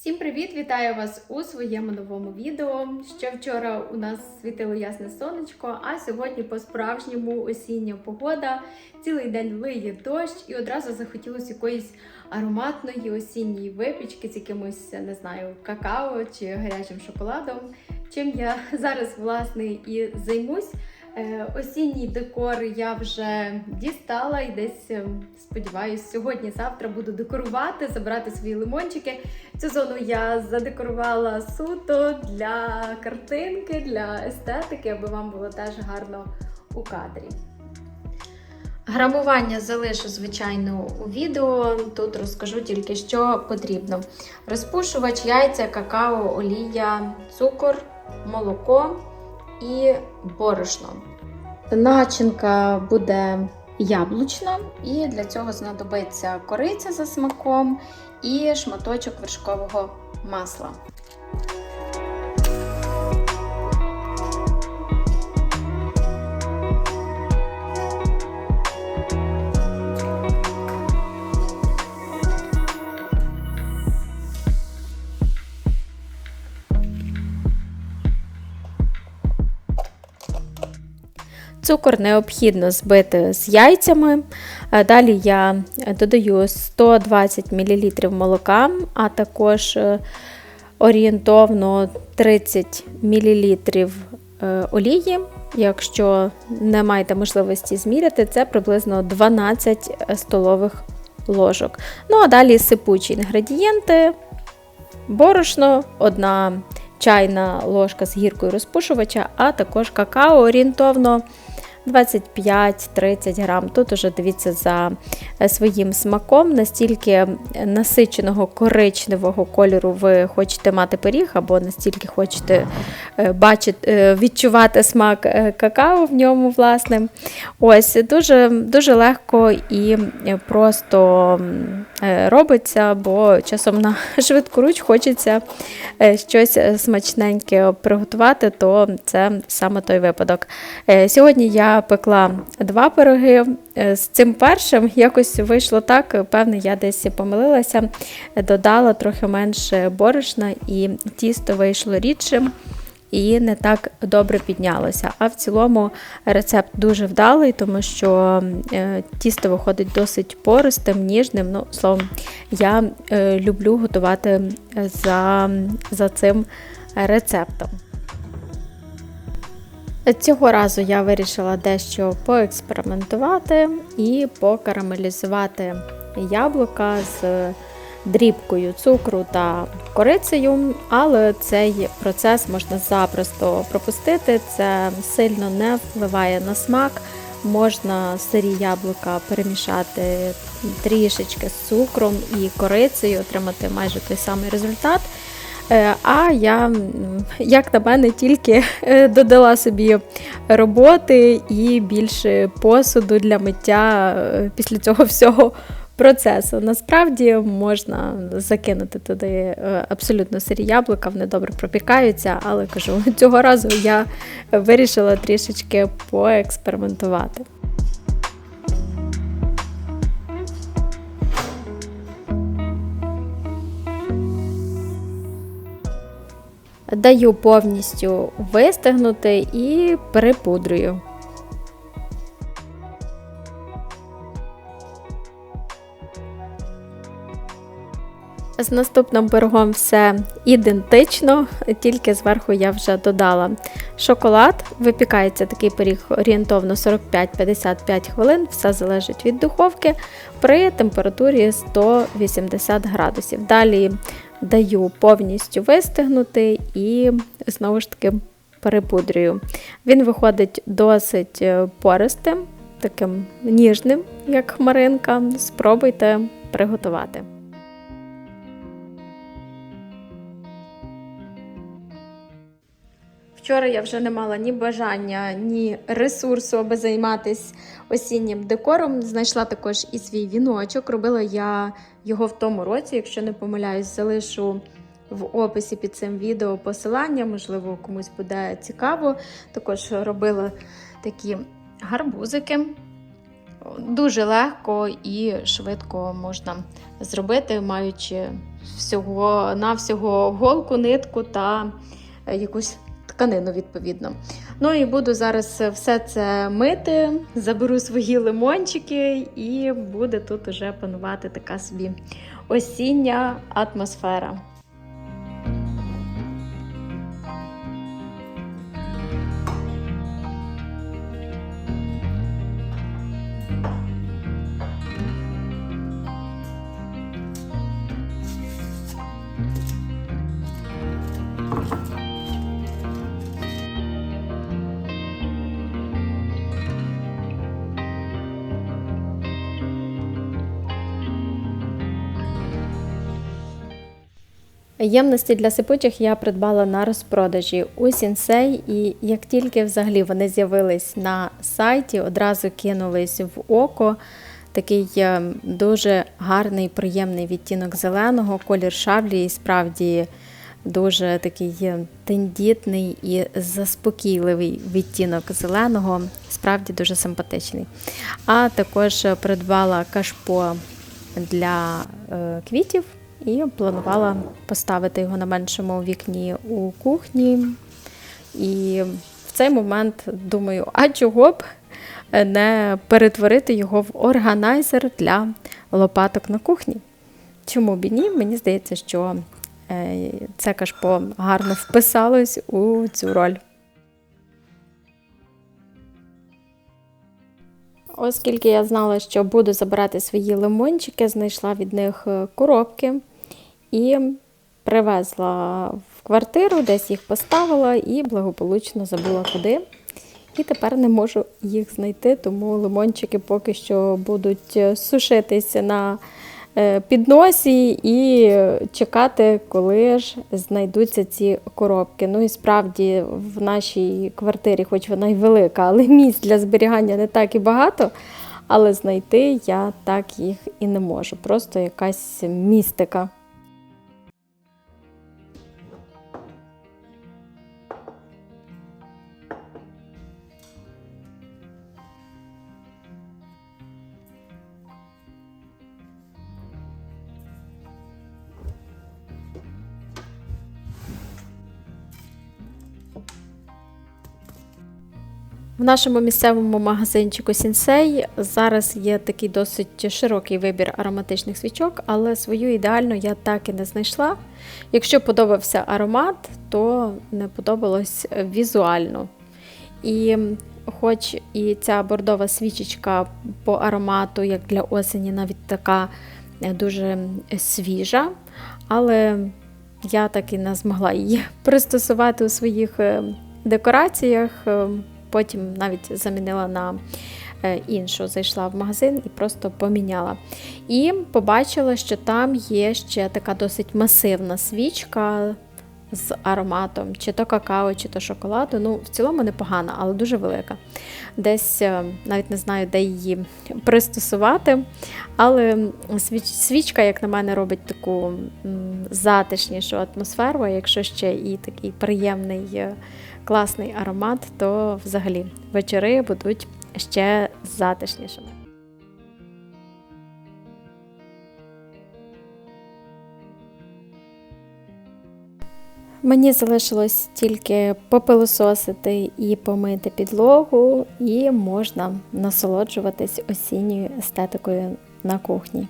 Всім привіт! Вітаю вас у своєму новому відео. Ще вчора у нас світило ясне сонечко, а сьогодні по-справжньому осіння погода. Цілий день лиє дощ, і одразу захотілося якоїсь ароматної осінньої випічки з якимось, не знаю, какао чи гарячим шоколадом. Чим я зараз власне і займусь. Е, Осінній декор я вже дістала і десь е, сподіваюсь, сьогодні-завтра буду декорувати, забирати свої лимончики. Цю зону я задекорувала суто для картинки, для естетики, аби вам було теж гарно у кадрі. Грамування залишу, звичайно, у відео. Тут розкажу тільки, що потрібно: розпушувач, яйця, какао, олія, цукор, молоко і борошно. Начинка буде яблучна, і для цього знадобиться кориця за смаком і шматочок вершкового масла. Цукор необхідно збити з яйцями. Е, Далі я додаю 120 мл молока, а також е, орієнтовно 30 мл олії. Якщо не маєте можливості зміряти, це приблизно 12 столових ложок. Ну а далі сипучі інгредієнти, борошно, одна чайна ложка з гіркою розпушувача, а також какао орієнтовно 25-30 грам. Тут уже дивіться за своїм смаком, настільки насиченого коричневого кольору ви хочете мати пиріг, або настільки хочете е, бачити, е, відчувати смак е, какао в ньому, власне. Ось дуже, дуже легко і просто робиться, бо часом на швидку руч хочеться щось смачненьке приготувати, то це саме той випадок. Сьогодні я пекла два пироги. З цим першим якось вийшло так, певне, я десь помилилася, додала трохи менше борошна, і тісто вийшло рідшим. І не так добре піднялося. А в цілому рецепт дуже вдалий, тому що тісто виходить досить пористим, ніжним. Ну, словом, я люблю готувати за, за цим рецептом. Цього разу я вирішила дещо поекспериментувати і покарамелізувати яблука з дрібкою цукру та корицею, але цей процес можна запросто пропустити, це сильно не впливає на смак. Можна сирі яблука перемішати трішечки з цукром і корицею, отримати майже той самий результат. А я, як на мене, тільки додала собі роботи і більше посуду для миття після цього всього процесу. Насправді можна закинути туди абсолютно сирі яблука, вони добре пропікаються, але кажу, цього разу я вирішила трішечки поекспериментувати. Даю повністю вистигнути і перепудрюю. З наступним пирогом все ідентично, тільки зверху я вже додала шоколад. Випікається такий пиріг орієнтовно 45-55 хвилин, все залежить від духовки при температурі 180 градусів. Далі даю повністю вистигнути і знову ж таки перепудрюю. Він виходить досить пористим, таким ніжним, як хмаринка. Спробуйте приготувати. Вчора я вже не мала ні бажання, ні ресурсу, аби займатися осіннім декором. Знайшла також і свій віночок. Робила я його в тому році, якщо не помиляюсь, залишу в описі під цим відео посилання, можливо, комусь буде цікаво. Також робила такі гарбузики. дуже легко і швидко можна зробити, маючи всього на всього голку, нитку та е, якусь тканину, відповідно. Ну і буду зараз все це мити, заберу свої лимончики, і буде тут уже панувати така собі осіння атмосфера. Ємності для сипучих я придбала на розпродажі у Сінсей, і як тільки взагалі вони з'явились на сайті, одразу кинулись в око. Такий е, дуже гарний, приємний відтінок зеленого, колір шаблі, і справді дуже такий е, тендітний і заспокійливий відтінок зеленого, справді дуже симпатичний. А також придбала кашпо для е, квітів. І планувала поставити його на меншому вікні у кухні. І в цей момент думаю, а чого б не перетворити його в органайзер для лопаток на кухні? Чому б і ні? Мені здається, що е, це кашпо гарно вписалось у цю роль. Оскільки я знала, що буду забирати свої лимончики, знайшла від них е, коробки і привезла в квартиру, десь їх поставила і благополучно забула куди. І тепер не можу їх знайти, тому лимончики поки що будуть е, сушитися на е, підносі і чекати, коли ж знайдуться ці коробки. Ну і справді в нашій квартирі, хоч вона й велика, але місць для зберігання не так і багато. Але знайти я так їх і не можу. Просто якась містика. В нашому місцевому магазинчику Сінсей зараз є такий досить широкий вибір ароматичних свічок, але свою ідеальну я так і не знайшла. Якщо подобався аромат, то не подобалось візуально. І хоч і ця бордова свічечка по аромату, як для осені, навіть така дуже свіжа, але я так і не змогла її пристосувати у своїх е, декораціях. Е, Потім навіть замінила на е, іншу, зайшла в магазин і просто поміняла. І побачила, що там є ще така досить масивна свічка з ароматом, чи то какао, чи то шоколаду. Ну, в цілому непогана, але дуже велика. Десь е, навіть не знаю, де її пристосувати. Але свічка, як на мене, робить таку затишнішу атмосферу, якщо ще і такий приємний. Класний аромат, то взагалі вечори будуть ще затишнішими. Мені залишилось тільки попилососити і помити підлогу, і можна насолоджуватись осінньою естетикою на кухні.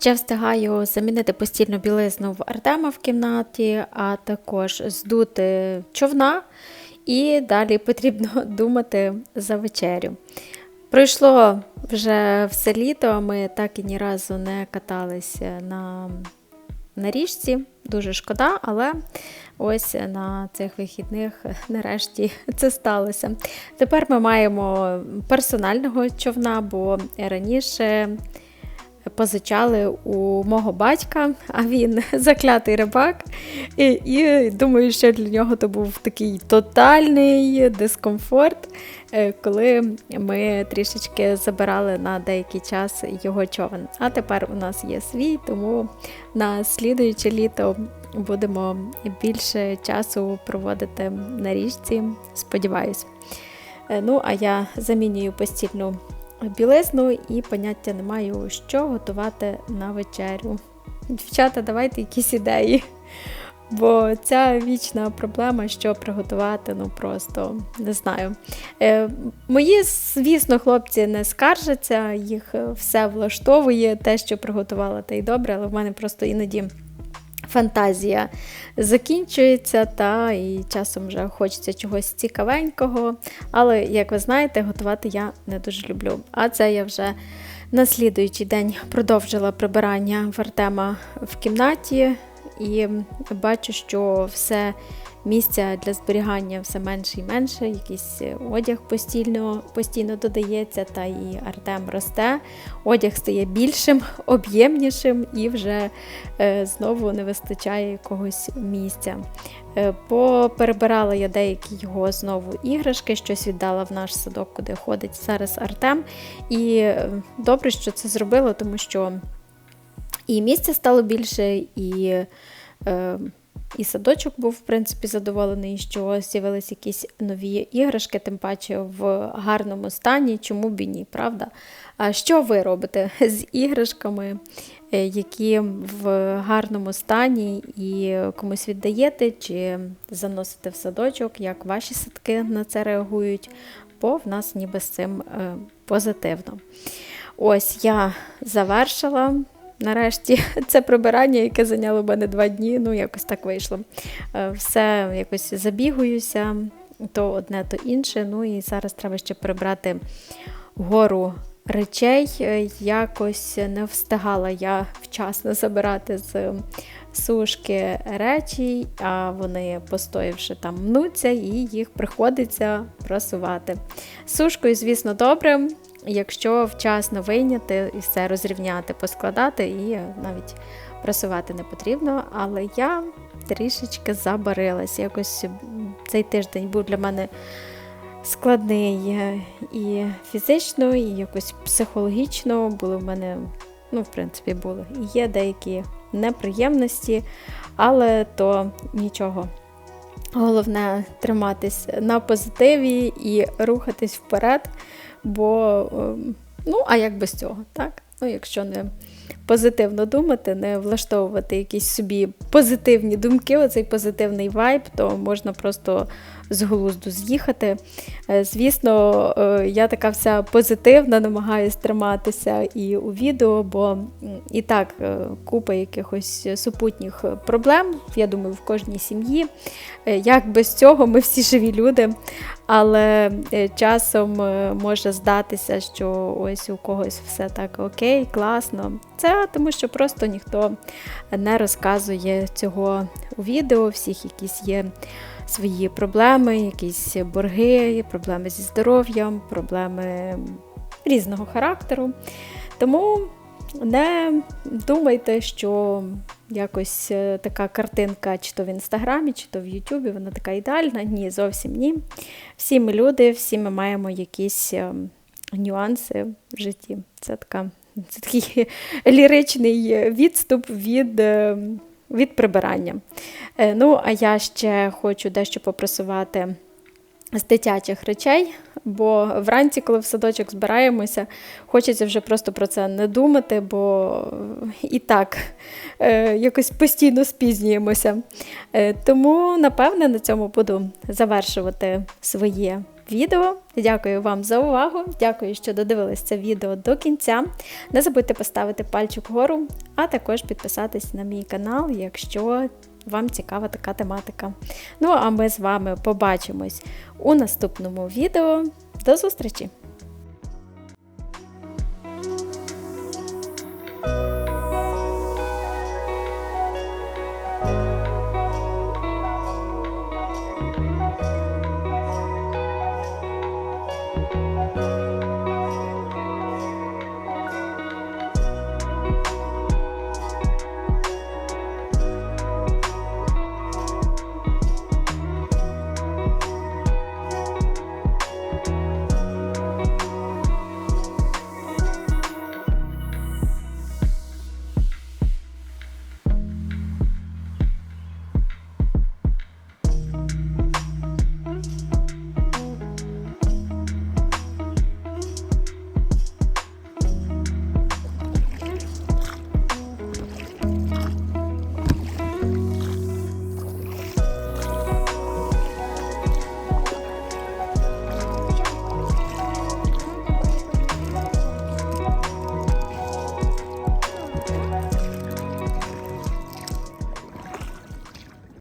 Ще встигаю замінити постільну білизну в Артема в кімнаті, а також здути човна, і далі потрібно думати за вечерю. Пройшло вже все літо, ми так і ні разу не каталися на, на річці. Дуже шкода, але ось на цих вихідних нарешті це сталося. Тепер ми маємо персонального човна, бо раніше позичали у мого батька, а він заклятий рибак. І, і думаю, що для нього то був такий тотальний дискомфорт, е, коли ми трішечки забирали на деякий час його човен. А тепер у нас є свій, тому на слідуюче літо будемо більше часу проводити на річці. Сподіваюсь. Е, ну, а я замінюю постільну білизну і поняття не маю, що готувати на вечерю. Дівчата, давайте якісь ідеї. Бо ця вічна проблема, що приготувати, ну просто не знаю. Е, Мої, звісно, хлопці не скаржаться, їх все влаштовує, те, що приготувала, те й добре, але в мене просто іноді фантазія закінчується, та і часом вже хочеться чогось цікавенького. Але, як ви знаєте, готувати я не дуже люблю. А це я вже на слідуючий день продовжила прибирання в Артема в кімнаті і бачу, що все місця для зберігання все менше і менше, якийсь одяг постійно постійно додається, та і Артем росте. Одяг стає більшим, об'ємнішим і вже е, знову не вистачає якогось місця. Е, Поперебирала я деякі його знову іграшки, щось віддала в наш садок, куди ходить зараз Артем. І е, добре, що це зробила, тому що і місця стало більше, і. Е, і садочок був, в принципі, задоволений, що з'явилися якісь нові іграшки, тим паче в гарному стані, чому б і ні, правда? А що ви робите з іграшками, е, які в гарному стані і комусь віддаєте, чи заносите в садочок, як ваші садки на це реагують? Бо в нас ніби з цим е, позитивно. Ось я завершила. Нарешті це прибирання, яке зайняло мене два дні, ну якось так вийшло. Е, все якось забігуюся, то одне, то інше. Ну і зараз треба ще прибрати гору речей. Е, якось не встигала я вчасно забирати з сушки речі, а вони, постоявши там, мнуться, і їх приходиться просувати. Сушкою, звісно, добре якщо вчасно вийняти і все розрівняти, поскладати, і навіть просувати не потрібно. Але я трішечки забарилась. Якось цей тиждень був для мене складний і фізично, і якось психологічно. Були в мене, ну, в принципі, були є деякі неприємності, але то нічого. Головне триматись на позитиві і рухатись вперед. Бо, ем, ну, а як без цього, так? Ну, якщо не позитивно думати, не влаштовувати якісь собі позитивні думки, оцей позитивний вайб, то можна просто з глузду з'їхати. Е, звісно, е, я така вся позитивна, намагаюся триматися і у відео, бо і так е, купа якихось супутніх проблем, я думаю, в кожній сім'ї. Як без цього ми всі живі люди, але часом може здатися, що ось у когось все так окей, класно. Це тому, що просто ніхто не розказує цього у відео, всіх якісь є свої проблеми, якісь борги, проблеми зі здоров'ям, проблеми різного характеру. Тому не думайте, що якось е, така картинка, чи то в інстаграмі, чи то в Ютубі, вона така ідеальна. Ні, зовсім ні. Всі ми люди, всі ми маємо якісь е, нюанси в житті. Це така. Це такий ліричний відступ від е, від прибирання. Е, ну, а я ще хочу дещо попрасувати з дитячих речей, бо вранці, коли в садочок збираємося, хочеться вже просто про це не думати, бо і так е, якось постійно спізнюємося. Е, тому, напевне, на цьому буду завершувати своє відео. Дякую вам за увагу. Дякую, що додивились це відео до кінця. Не забудьте поставити пальчик вгору, а також підписатись на мій канал, якщо вам цікава така тематика. Ну, а ми з вами побачимось у наступному відео. До зустрічі!